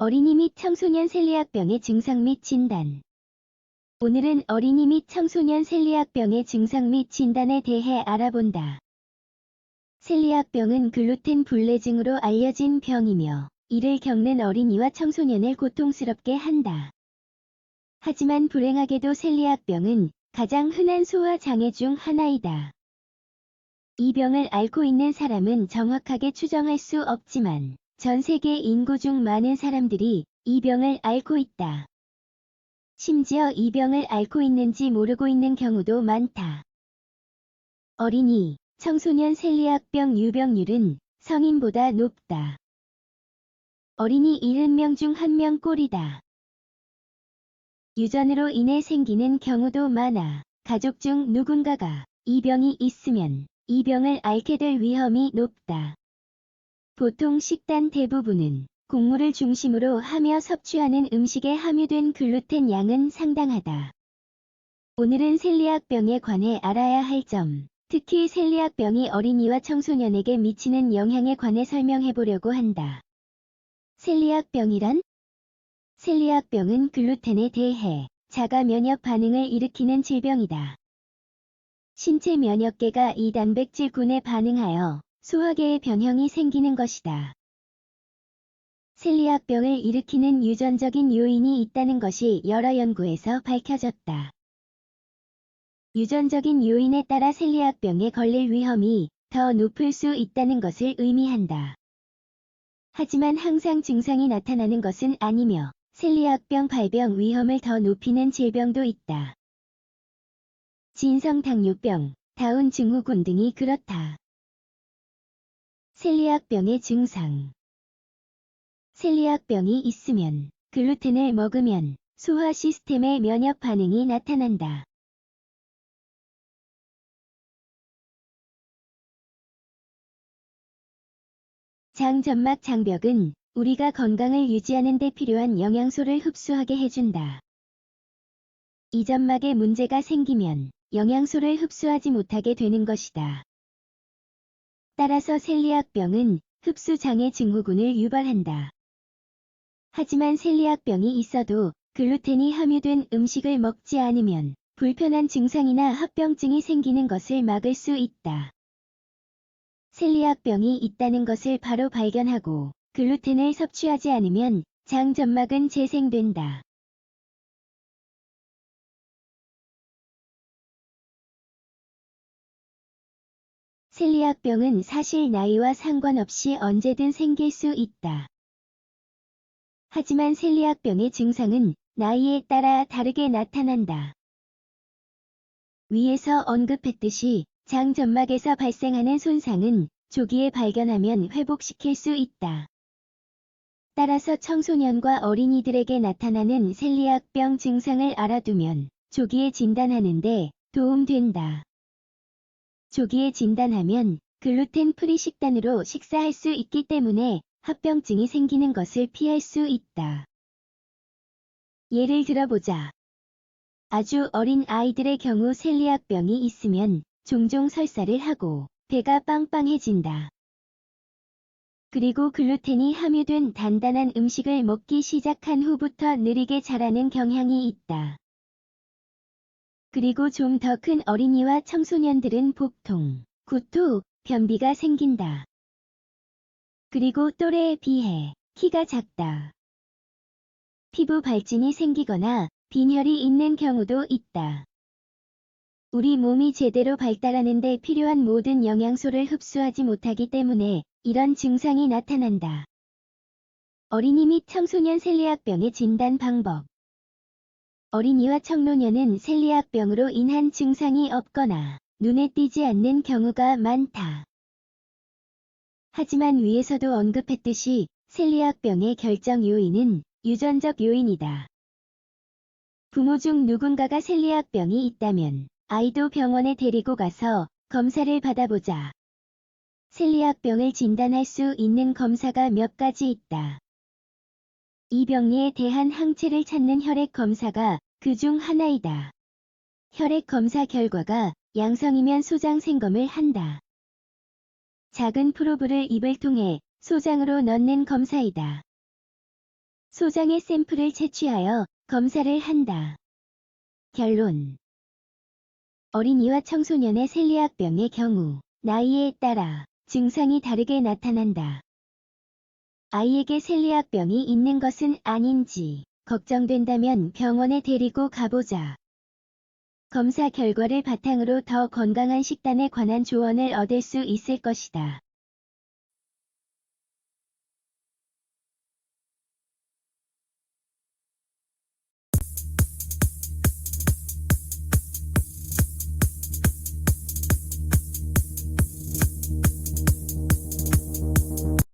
어린이 및 청소년 셀리악병의 증상 및 진단. 오늘은 어린이 및 청소년 셀리악병의 증상 및 진단에 대해 알아본다. 셀리악병은 글루텐 불내증으로 알려진 병이며 이를 겪는 어린이와 청소년을 고통스럽게 한다. 하지만 불행하게도 셀리악병은 가장 흔한 소화 장애 중 하나이다. 이 병을 앓고 있는 사람은 정확하게 추정할 수 없지만 전 세계 인구 중 많은 사람들이 이 병을 앓고 있다. 심지어 이 병을 앓고 있는지 모르고 있는 경우도 많다. 어린이, 청소년 셀리악병 유병률은 성인보다 높다. 어린이 70명 중 1명 꼴이다. 유전으로 인해 생기는 경우도 많아 가족 중 누군가가 이 병이 있으면 이 병을 앓게 될 위험이 높다. 보통 식단 대부분은 곡물을 중심으로 하며 섭취하는 음식에 함유된 글루텐 양은 상당하다. 오늘은 셀리악병에 관해 알아야 할 점, 특히 셀리악병이 어린이와 청소년에게 미치는 영향에 관해 설명해 보려고 한다. 셀리악병이란? 셀리악병은 글루텐에 대해 자가 면역 반응을 일으키는 질병이다. 신체 면역계가 이 단백질군에 반응하여 소화계의 변형이 생기는 것이다. 셀리악병을 일으키는 유전적인 요인이 있다는 것이 여러 연구에서 밝혀졌다. 유전적인 요인에 따라 셀리악병에 걸릴 위험이 더 높을 수 있다는 것을 의미한다. 하지만 항상 증상이 나타나는 것은 아니며 셀리악병 발병 위험을 더 높이는 질병도 있다. 진성 당뇨병, 다운 증후군 등이 그렇다. 셀리악병의 증상 셀리악병이 있으면 글루텐을 먹으면 소화 시스템의 면역 반응이 나타난다. 장점막 장벽은 우리가 건강을 유지하는 데 필요한 영양소를 흡수하게 해준다. 이 점막에 문제가 생기면 영양소를 흡수하지 못하게 되는 것이다. 따라서 셀리악병은 흡수장애 증후군을 유발한다. 하지만 셀리악병이 있어도 글루텐이 함유된 음식을 먹지 않으면 불편한 증상이나 합병증이 생기는 것을 막을 수 있다. 셀리악병이 있다는 것을 바로 발견하고 글루텐을 섭취하지 않으면 장 점막은 재생된다. 셀리악병은 사실 나이와 상관없이 언제든 생길 수 있다. 하지만 셀리악병의 증상은 나이에 따라 다르게 나타난다. 위에서 언급했듯이 장점막에서 발생하는 손상은 조기에 발견하면 회복시킬 수 있다. 따라서 청소년과 어린이들에게 나타나는 셀리악병 증상을 알아두면 조기에 진단하는데 도움된다. 조기에 진단하면 글루텐 프리 식단으로 식사할 수 있기 때문에 합병증이 생기는 것을 피할 수 있다. 예를 들어보자. 아주 어린 아이들의 경우 셀리악병이 있으면 종종 설사를 하고 배가 빵빵해진다. 그리고 글루텐이 함유된 단단한 음식을 먹기 시작한 후부터 느리게 자라는 경향이 있다. 그리고 좀 더 큰 어린이와 청소년들은 복통, 구토, 변비가 생긴다. 그리고 또래에 비해 키가 작다. 피부 발진이 생기거나 빈혈이 있는 경우도 있다. 우리 몸이 제대로 발달하는 데 필요한 모든 영양소를 흡수하지 못하기 때문에 이런 증상이 나타난다. 어린이 및 청소년 셀리악병의 진단 방법 어린이와 청소년은 셀리악병으로 인한 증상이 없거나 눈에 띄지 않는 경우가 많다. 하지만 위에서도 언급했듯이 셀리악병의 결정 요인은 유전적 요인이다. 부모 중 누군가가 셀리악병이 있다면 아이도 병원에 데리고 가서 검사를 받아보자. 셀리악병을 진단할 수 있는 검사가 몇 가지 있다. 이 병리에 대한 항체를 찾는 혈액 검사가 그 중 하나이다. 혈액 검사 결과가 양성이면 소장 생검을 한다. 작은 프로브를 입을 통해 소장으로 넣는 검사이다. 소장의 샘플을 채취하여 검사를 한다. 결론 어린이와 청소년의 셀리악병의 경우 나이에 따라 증상이 다르게 나타난다. 아이에게 셀리악병이 있는 것은 아닌지 걱정된다면 병원에 데리고 가보자. 검사 결과를 바탕으로 더 건강한 식단에 관한 조언을 얻을 수 있을 것이다.